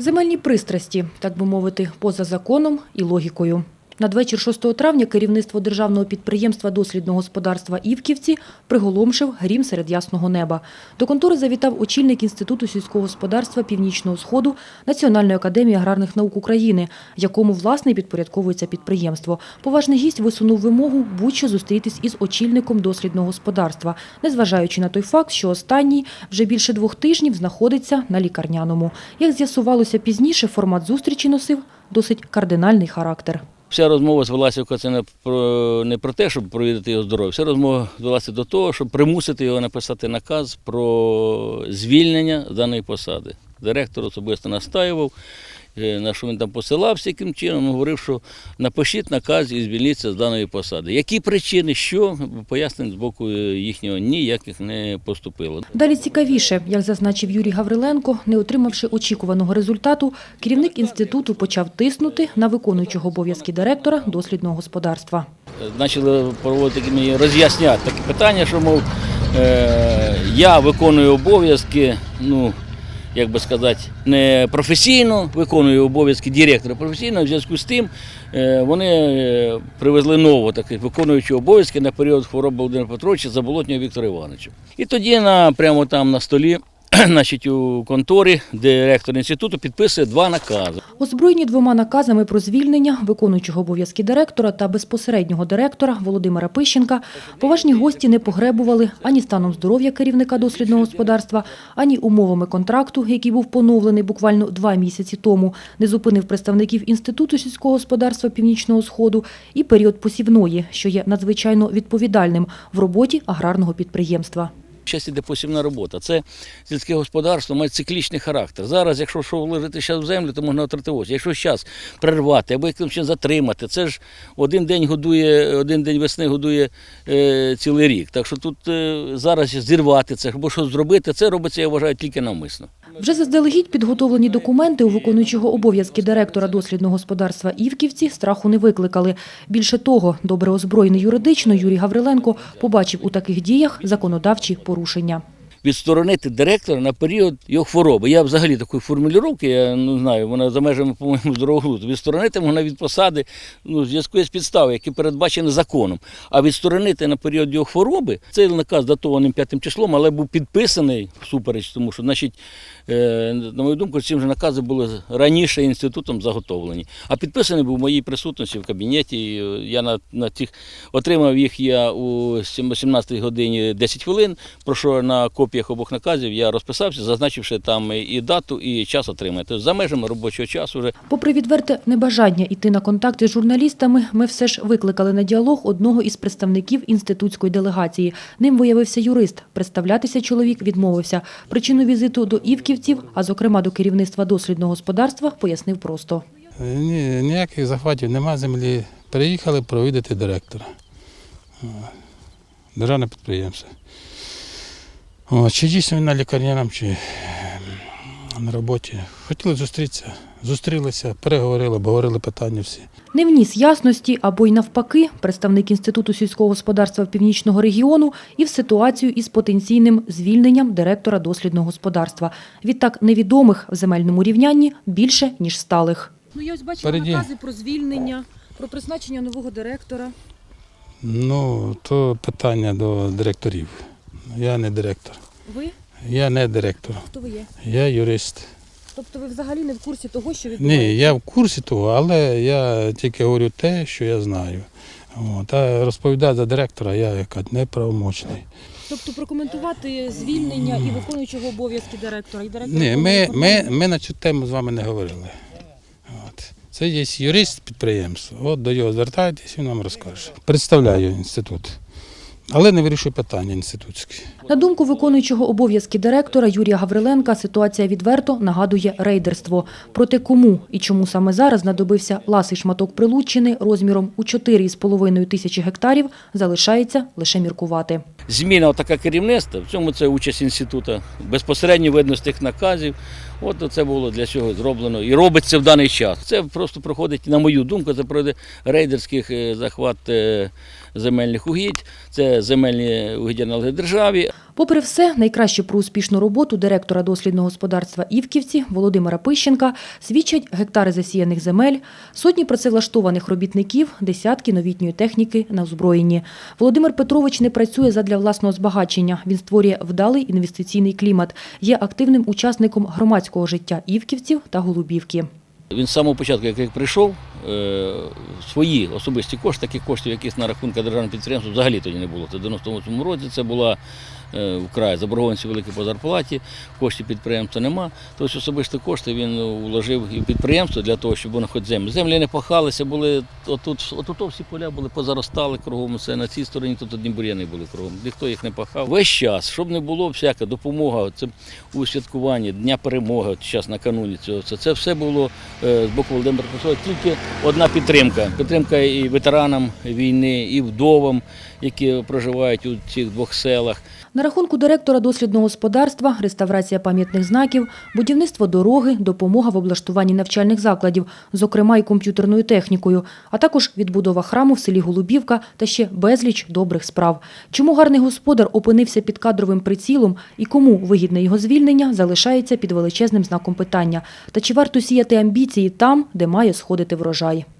Земельні пристрасті, так би мовити, поза законом і логікою. Надвечір 6 травня керівництво державного підприємства дослідного господарства «Івківці» приголомшив грім серед ясного неба. До контори завітав очільник Інституту сільського господарства Північного Сходу Національної академії аграрних наук України, якому власне підпорядковується підприємство. Поважний гість висунув вимогу будь-що зустрітись із очільником дослідного господарства, незважаючи на той факт, що останній вже більше двох тижнів знаходиться на лікарняному. Як з'ясувалося пізніше, формат зустрічі носив досить кардинальний характер. Вся розмова звелася не про не про те, щоб провідати його здоров'я. Вся розмова звелася до того, щоб примусити його написати наказ про звільнення з даної посади. Директор особисто настаював, на що він там посилався, яким чином говорив, що напишіть наказ і звільніться з даної посади. Які причини, що пояснень з боку е, їхнього ніяких не поступило. Далі цікавіше, як зазначив Юрій Гавриленко, не отримавши очікуваного результату, керівник інституту почав тиснути на виконуючого обов'язки директора дослідного господарства. Почали проводити мені роз'ясняти такі питання, що мов е, я виконую обов'язки, ну як би сказати, не професійно виконую обов'язки директора професійно. В зв'язку з тим е, вони е, привезли нового таких виконуючого обов'язки на період хвороби Володимира Петровича Заболотнього Віктора Івановича. І тоді на прямо там на столі. Значить, у конторі директор інституту підписує два накази. Озброєні двома наказами про звільнення виконуючого обов'язки директора та безпосереднього директора Володимира Пищенка, поважні гості не погребували ані станом здоров'я керівника дослідного господарства, ані умовами контракту, який був поновлений буквально два місяці тому, не зупинив представників Інституту сільського господарства Північного Сходу і період посівної, що є надзвичайно відповідальним в роботі аграрного підприємства. Зараз іде посівна робота. Це сільське господарство має циклічний характер. Зараз, якщо що вложити в землю, то можна отримати ось. Якщо зараз прервати або яким чином затримати, це ж один день годує, один день весни годує е, цілий рік. Так що тут е, зараз зірвати це або що зробити, це робиться, я вважаю, тільки навмисно. Вже заздалегідь підготовлені документи у виконуючого обов'язки директора дослідного господарства Івківці страху не викликали. Більше того, добре озброєний юридично Юрій Гавриленко побачив у таких діях законодавчі порушення. Відсторонити директора на період його хвороби. Я взагалі такої формулювання, я не знаю, вона за межами, по-моєму, здорового. Відсторонити можна від посади ну, в зв'язку з підставою, які передбачені законом. А відсторонити на період його хвороби, цей наказ датованим п'ятим числом, але був підписаний всупереч, тому що, значить, е, на мою думку, ці вже накази були раніше інститутом заготовлені. А підписаний був в моїй присутності в кабінеті. Я на, на тих отримав їх я у 17 годині 10 хвилин. Про що на копіях обох наказів я розписався, зазначивши там і дату, і час отримання. Тобто за межами робочого часу вже Попри відверте небажання йти на контакти з журналістами, ми все ж викликали на діалог одного із представників інститутської делегації. Ним виявився юрист. Представлятися чоловік відмовився. Причину візиту до Івківців, а зокрема до керівництва дослідного господарства, пояснив просто. Ні, ніяких захватів нема землі. Приїхали провідати директора. Державне підприємство. О, чи дійсно він на лікарняному, чи ем, на роботі. Хотіли зустрітися, зустрілися, переговорили, обговорили питання всі. Не вніс ясності або й навпаки представник Інституту сільського господарства Північного регіону і в ситуацію із потенційним звільненням директора дослідного господарства. Відтак невідомих в земельному рівнянні більше, ніж сталих. Ну, я ось бачила Впереді. накази про звільнення, про призначення нового директора. Ну, то питання до директорів. Я не директор. Ви? Я не директор. Хто ви є? Я юрист. Тобто ви взагалі не в курсі того, що Ні, я в курсі того, але я тільки говорю те, що я знаю. От, а розповідати за директора я яка неправомочний. Тобто прокоментувати звільнення і виконуючого обов'язки директора і директора. Ні, ми, ми, ми на цю тему з вами не говорили. От. Це є юрист підприємства. От до його звертайтесь, він вам розкаже. Представляю інститут. Але не вирішую питання інститутські. На думку виконуючого обов'язки директора Юрія Гавриленка, ситуація відверто нагадує рейдерство. Проте кому і чому саме зараз знадобився ласий шматок Прилуччини розміром у 4,5 тисячі гектарів, залишається лише міркувати. зміна така керівництва, в цьому це участь інституту. Безпосередньо видно з тих наказів. От це було для цього зроблено і робиться в даний час. Це просто проходить, на мою думку, це пройде рейдерських е, захват е, земельних угідь, це земельні угіддя належать державі, Попри все, найкраще про успішну роботу директора дослідного господарства Івківці Володимира Пищенка свідчать гектари засіяних земель, сотні працевлаштованих робітників, десятки новітньої техніки на озброєнні. Володимир Петрович не працює задля власного збагачення. Він створює вдалий інвестиційний клімат, є активним учасником громадського життя Івківців та Голубівки. Він з самого початку, як прийшов, свої особисті кошти, таких коштів, яких на рахунках державного підприємства взагалі тоді не було. Це в 98 році це була е, вкрай заборгованість великі по зарплаті, коштів підприємства нема. Тобто особисті кошти він вложив і в підприємство для того, щоб воно хоч землі. Землі не пахалися, були отут, отут всі поля були позаростали кругом. Це на цій стороні тут одні бур'яни були кругом. Ніхто їх не пахав. Весь час, щоб не було всяка допомога, це у святкуванні Дня перемоги, от зараз накануні цього. Це, все було е, з боку Володимира Петровича тільки одна підтримка. Підтримка і ветеранам війни, і вдовам, які проживають у цих двох селах. На рахунку директора дослідного господарства, реставрація пам'ятних знаків, будівництво дороги, допомога в облаштуванні навчальних закладів, зокрема і комп'ютерною технікою, а також відбудова храму в селі Голубівка та ще безліч добрих справ. Чому гарний господар опинився під кадровим прицілом і кому вигідне його звільнення залишається під величезним знаком питання. Та чи варто сіяти амбіції там, де має сходити врожай? sadržaj.